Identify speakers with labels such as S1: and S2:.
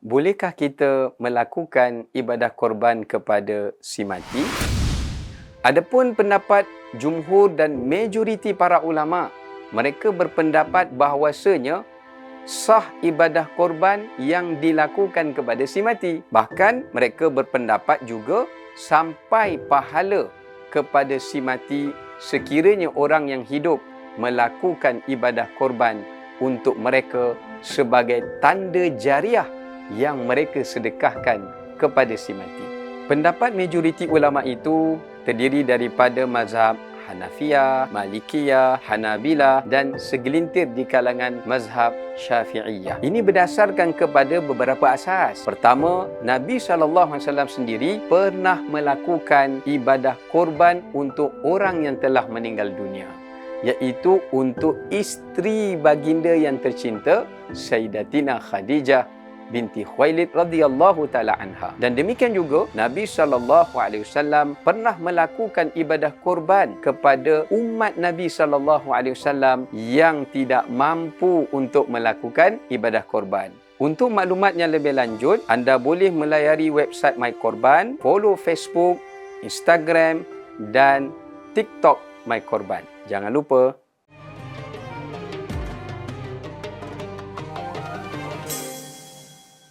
S1: Bolehkah kita melakukan ibadah korban kepada si mati? Adapun pendapat jumhur dan majoriti para ulama, mereka berpendapat bahawasanya sah ibadah korban yang dilakukan kepada si mati. Bahkan mereka berpendapat juga sampai pahala kepada si mati sekiranya orang yang hidup melakukan ibadah korban untuk mereka sebagai tanda jariah yang mereka sedekahkan kepada si mati. Pendapat majoriti ulama itu terdiri daripada mazhab Hanafiyah, Malikiyah, Hanabila dan segelintir di kalangan mazhab Syafi'iyah. Ini berdasarkan kepada beberapa asas. Pertama, Nabi SAW sendiri pernah melakukan ibadah korban untuk orang yang telah meninggal dunia iaitu untuk isteri baginda yang tercinta Sayyidatina Khadijah binti Khuwailid radhiyallahu taala anha. Dan demikian juga Nabi sallallahu alaihi wasallam pernah melakukan ibadah korban kepada umat Nabi sallallahu alaihi wasallam yang tidak mampu untuk melakukan ibadah korban. Untuk maklumat yang lebih lanjut, anda boleh melayari website My Korban, follow Facebook, Instagram dan TikTok My Korban. Jangan lupa